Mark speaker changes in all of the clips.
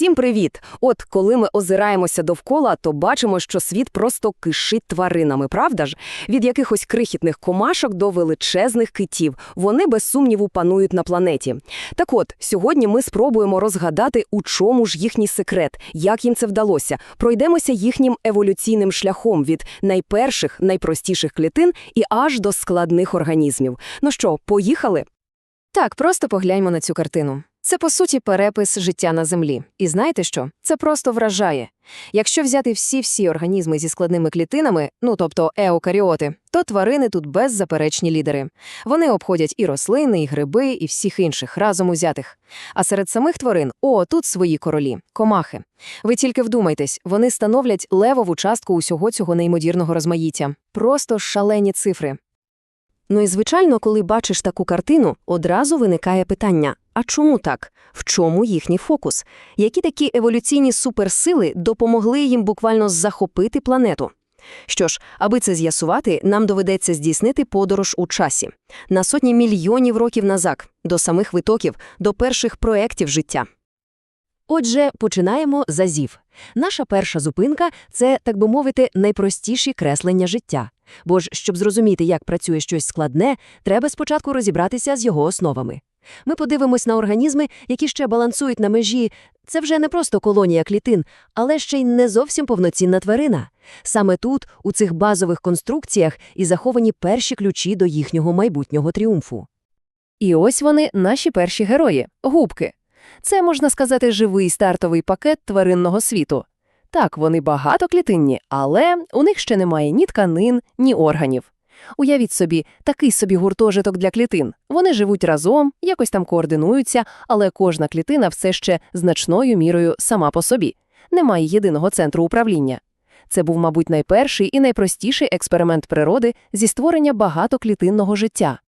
Speaker 1: Усім привіт! От коли ми озираємося довкола, то бачимо, що світ просто кишить тваринами, правда ж? Від якихось крихітних комашок до величезних китів. Вони без сумніву панують на планеті. Так от, сьогодні ми спробуємо розгадати, у чому ж їхній секрет, як їм це вдалося. Пройдемося їхнім еволюційним шляхом від найперших, найпростіших клітин і аж до складних організмів. Ну що, поїхали?
Speaker 2: Так, просто погляньмо на цю картину. Це, по суті, перепис життя на Землі. І знаєте що? Це просто вражає. Якщо взяти всі-всі організми зі складними клітинами, ну тобто еукаріоти, то тварини тут беззаперечні лідери. Вони обходять і рослини, і гриби, і всіх інших разом узятих. А серед самих тварин, о, тут свої королі, комахи. Ви тільки вдумайтесь, вони становлять левову частку усього цього неймовірного розмаїття. Просто шалені цифри.
Speaker 1: Ну і звичайно, коли бачиш таку картину, одразу виникає питання: а чому так? В чому їхній фокус? Які такі еволюційні суперсили допомогли їм буквально захопити планету? Що ж, аби це з'ясувати, нам доведеться здійснити подорож у часі на сотні мільйонів років назад, до самих витоків, до перших проєктів життя. Отже, починаємо з азів. Наша перша зупинка це, так би мовити, найпростіші креслення життя. Бо ж, щоб зрозуміти, як працює щось складне, треба спочатку розібратися з його основами. Ми подивимось на організми, які ще балансують на межі. Це вже не просто колонія клітин, але ще й не зовсім повноцінна тварина. Саме тут, у цих базових конструкціях, і заховані перші ключі до їхнього майбутнього тріумфу.
Speaker 2: І ось вони, наші перші герої – губки. Це, можна сказати, живий стартовий пакет тваринного світу. Так, вони багатоклітинні, але у них ще немає ні тканин, ні органів. Уявіть собі, такий собі гуртожиток для клітин. Вони живуть разом, якось там координуються, але кожна клітина все ще значною мірою сама по собі. Немає єдиного центру управління. Це був, мабуть, найперший і найпростіший експеримент природи зі створення багатоклітинного життя.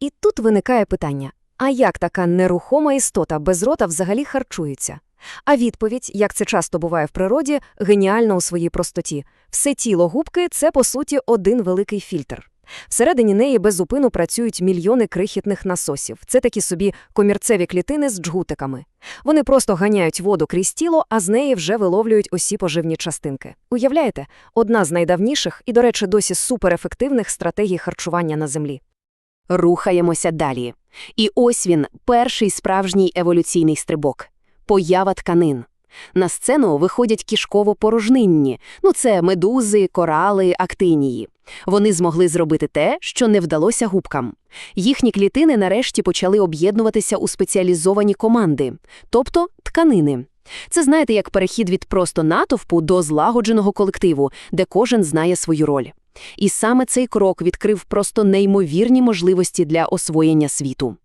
Speaker 1: І тут виникає питання: а як така нерухома істота без рота взагалі харчується? А відповідь, як це часто буває в природі, геніальна у своїй простоті. Все тіло губки це, по суті, один великий фільтр. Всередині неї без зупину працюють мільйони крихітних насосів. Це такі собі комірцеві клітини з джгутиками. Вони просто ганяють воду крізь тіло, а з неї вже виловлюють усі поживні частинки. Уявляєте, одна з найдавніших і, до речі, досі суперефективних стратегій харчування на землі. Рухаємося далі. І ось він, перший справжній еволюційний стрибок поява тканин. На сцену виходять кішково-порожнинні, ну це медузи, корали, актинії. Вони змогли зробити те, що не вдалося губкам. Їхні клітини нарешті почали об'єднуватися у спеціалізовані команди, тобто тканини. Це знаєте, як перехід від просто натовпу до злагодженого колективу, де кожен знає свою роль. І саме цей крок відкрив просто неймовірні можливості для освоєння світу.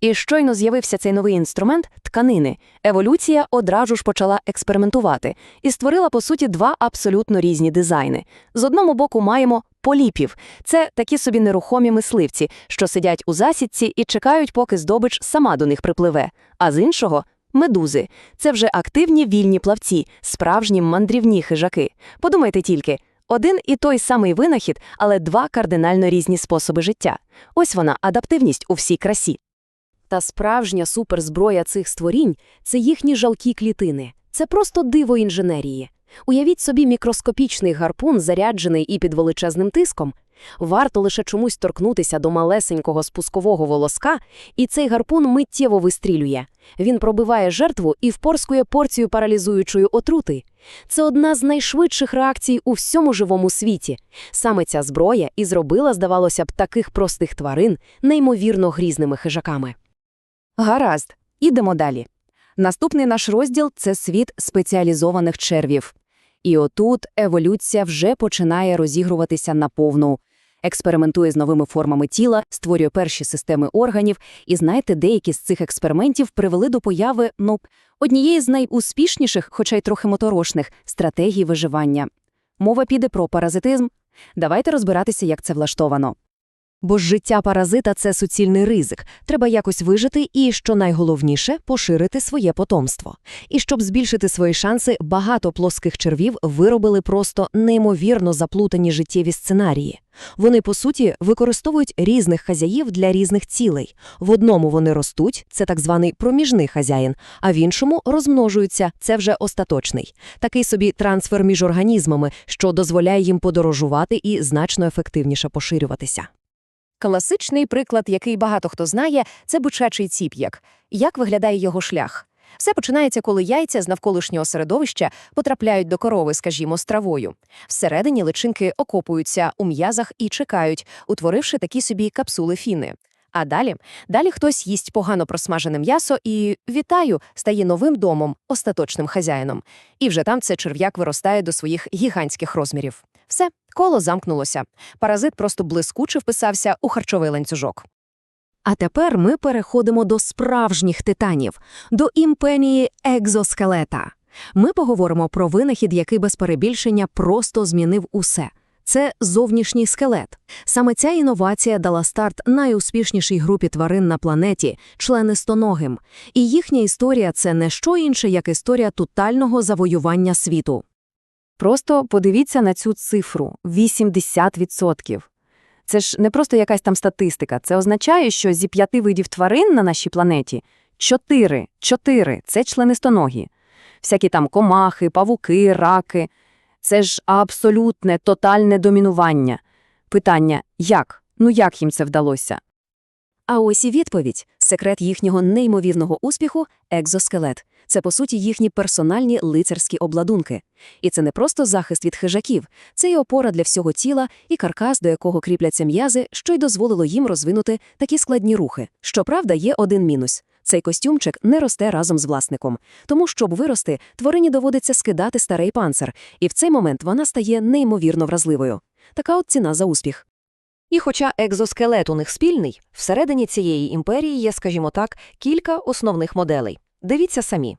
Speaker 1: І щойно з'явився цей новий інструмент тканини. Еволюція одразу ж почала експериментувати і створила, по суті, два абсолютно різні дизайни. З одного боку маємо поліпів це такі собі нерухомі мисливці, що сидять у засідці і чекають, поки здобич сама до них припливе. А з іншого медузи це вже активні вільні плавці, справжні мандрівні хижаки. Подумайте тільки. Один і той самий винахід, але два кардинально різні способи життя. Ось вона, адаптивність у всій красі. Та справжня суперзброя цих створінь це їхні жалкі клітини. Це просто диво інженерії. Уявіть собі мікроскопічний гарпун, заряджений і під величезним тиском. Варто лише чомусь торкнутися до малесенького спускового волоска, і цей гарпун миттєво вистрілює. Він пробиває жертву і впорскує порцію паралізуючої отрути. Це одна з найшвидших реакцій у всьому живому світі. Саме ця зброя і зробила, здавалося б, таких простих тварин неймовірно грізними хижаками. Гаразд, ідемо далі. Наступний наш розділ це світ спеціалізованих червів. І отут еволюція вже починає розігруватися наповну. Експериментує з новими формами тіла, створює перші системи органів, і знаєте, деякі з цих експериментів привели до появи ну, однієї з найуспішніших, хоча й трохи моторошних, стратегій виживання. Мова піде про паразитизм. Давайте розбиратися, як це влаштовано. Бо ж життя паразита – це суцільний ризик. Треба якось вижити і, що найголовніше, поширити своє потомство. І щоб збільшити свої шанси, багато плоских червів виробили просто неймовірно заплутані життєві сценарії. Вони, по суті, використовують різних хазяїв для різних цілей. В одному вони ростуть, це так званий проміжний хазяїн, а в іншому розмножуються, це вже остаточний. Такий собі трансфер між організмами, що дозволяє їм подорожувати і значно ефективніше поширюватися.
Speaker 2: Класичний приклад, який багато хто знає, це бичачий ціп'як. Як виглядає його шлях? Все починається, коли яйця з навколишнього середовища потрапляють до корови, скажімо, з травою. Всередині личинки окопуються у м'язах і чекають, утворивши такі собі капсули фіни. А далі, далі хтось їсть погано просмажене м'ясо і, вітаю, стає новим домом, остаточним хазяїном. І вже там це черв'як виростає до своїх гігантських розмірів. Все, коло замкнулося. Паразит просто блискуче вписався у харчовий ланцюжок.
Speaker 1: А тепер ми переходимо до справжніх титанів, до імпенії екзоскелета. Ми поговоримо про винахід, який без перебільшення просто змінив усе. Це зовнішній скелет. Саме ця інновація дала старт найуспішнішій групі тварин на планеті – членистоногим. І їхня історія – це не що інше, як історія тотального завоювання світу.
Speaker 2: Просто подивіться на цю цифру – 80%. Це ж не просто якась там статистика. Це означає, що зі п'яти видів тварин на нашій планеті чотири, чотири – це членистоногі. Всякі там комахи, павуки, раки. Це ж абсолютне, тотальне домінування. Питання – як? Ну як їм це вдалося?
Speaker 1: А ось і відповідь. Секрет їхнього неймовірного успіху – екзоскелет. Це, по суті, їхні персональні лицарські обладунки. І це не просто захист від хижаків, це і опора для всього тіла, і каркас, до якого кріпляться м'язи, що й дозволило їм розвинути такі складні рухи. Щоправда, є один мінус. Цей костюмчик не росте разом з власником. Тому, щоб вирости, тварині доводиться скидати старий панцир, і в цей момент вона стає неймовірно вразливою. Така от ціна за успіх. І хоча екзоскелет у них спільний, всередині цієї імперії є, скажімо так, кілька основних моделей. Дивіться самі.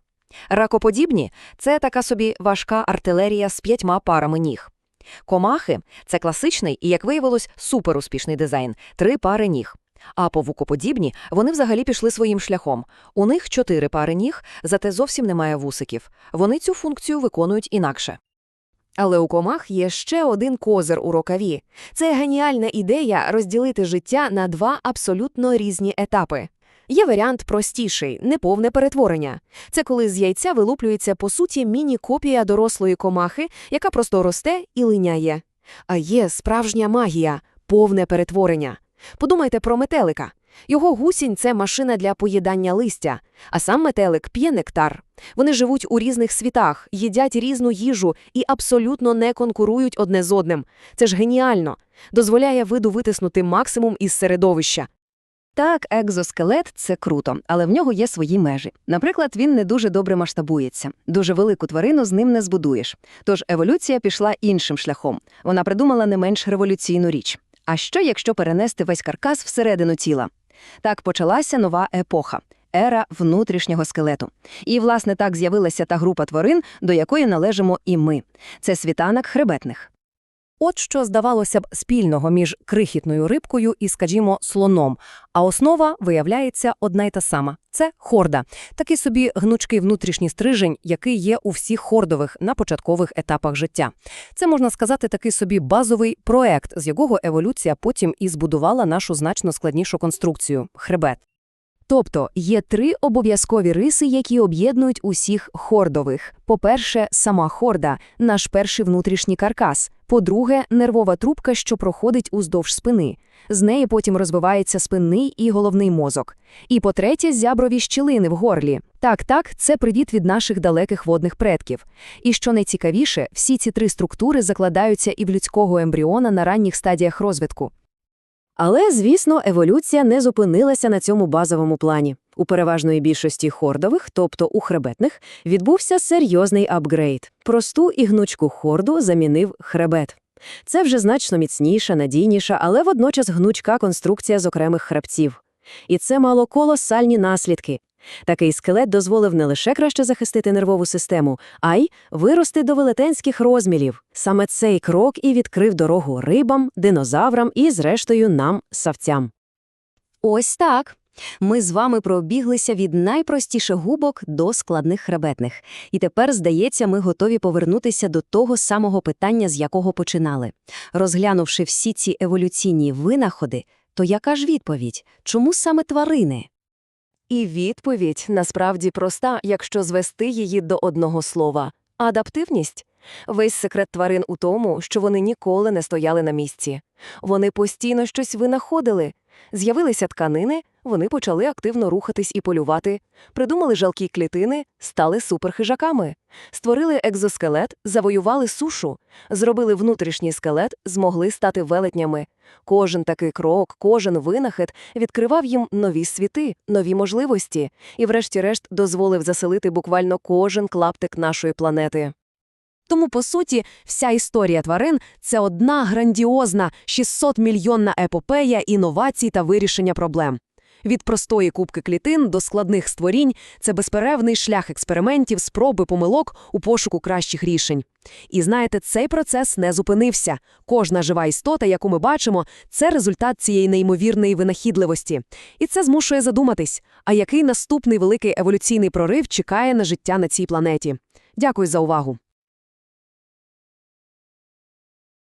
Speaker 1: Ракоподібні – це така собі важка артилерія з п'ятьма парами ніг. Комахи – це класичний і, як виявилось, суперуспішний дизайн – три пари ніг. А павукоподібні вони взагалі пішли своїм шляхом. У них чотири пари ніг, зате зовсім немає вусиків. Вони цю функцію виконують інакше. Але у комах є ще один козир у рукаві. Це геніальна ідея розділити життя на два абсолютно різні етапи. Є варіант простіший – неповне перетворення. Це коли з яйця вилуплюється, по суті, міні-копія дорослої комахи, яка просто росте і линяє. А є справжня магія – повне перетворення. Подумайте про метелика. Його гусінь – це машина для поїдання листя, а сам метелик п'є нектар. Вони живуть у різних світах, їдять різну їжу і абсолютно не конкурують одне з одним. Це ж геніально. Дозволяє виду витиснути максимум із середовища.
Speaker 2: Так, екзоскелет – це круто, але в нього є свої межі. Наприклад, він не дуже добре масштабується. Дуже велику тварину з ним не збудуєш. Тож еволюція пішла іншим шляхом. Вона придумала не менш революційну річ. А що, якщо перенести весь каркас всередину тіла? Так почалася нова епоха – ера внутрішнього скелету. І, власне, так з'явилася та група тварин, до якої належимо і ми. Це світанок хребетних.
Speaker 1: От що здавалося б спільного між крихітною рибкою і, скажімо, слоном. А основа, виявляється, одна й та сама. Це хорда. Такий собі гнучкий внутрішній стрижень, який є у всіх хордових на початкових етапах життя. Це, можна сказати, такий собі базовий проект, з якого еволюція потім і збудувала нашу значно складнішу конструкцію – хребет. Тобто є три обов'язкові риси, які об'єднують усіх хордових. По-перше, сама хорда – наш перший внутрішній каркас. По-друге, нервова трубка, що проходить уздовж спини. З неї потім розвивається спинний і головний мозок. І по-третє, зяброві щілини в горлі. Так-так, це привіт від наших далеких водних предків. І що найцікавіше, всі ці три структури закладаються і в людського ембріона на ранніх стадіях розвитку. Але, звісно, еволюція не зупинилася на цьому базовому плані. У переважної більшості хордових, тобто у хребетних, відбувся серйозний апгрейд. Просту і гнучку хорду замінив хребет. Це вже значно міцніша, надійніша, але водночас гнучка конструкція з окремих хребців. І це мало колосальні наслідки. Такий скелет дозволив не лише краще захистити нервову систему, а й вирости до велетенських розмірів. Саме цей крок і відкрив дорогу рибам, динозаврам і, зрештою, нам, савцям. Ось так. Ми з вами пробіглися від найпростіших губок до складних хребетних. І тепер, здається, ми готові повернутися до того самого питання, з якого починали. Розглянувши всі ці еволюційні винаходи, то яка ж відповідь? Чому саме тварини?
Speaker 2: І відповідь насправді проста, якщо звести її до одного слова – адаптивність. Весь секрет тварин у тому, що вони ніколи не стояли на місці. Вони постійно щось винаходили. З'явилися тканини, вони почали активно рухатись і полювати, придумали жалкі клітини, стали суперхижаками, створили екзоскелет, завоювали сушу, зробили внутрішній скелет, змогли стати велетнями. Кожен такий крок, кожен винахід відкривав їм нові світи, нові можливості і, врешті-решт, дозволив заселити буквально кожен клаптик нашої планети.
Speaker 1: Тому, по суті, вся історія тварин – це одна грандіозна 600-мільйонна епопея інновацій та вирішення проблем. Від простої кубки клітин до складних створінь – це безперервний шлях експериментів, спроби помилок у пошуку кращих рішень. І знаєте, цей процес не зупинився. Кожна жива істота, яку ми бачимо, це результат цієї неймовірної винахідливості. І це змушує задуматись, а який наступний великий еволюційний прорив чекає на життя на цій планеті. Дякую за увагу.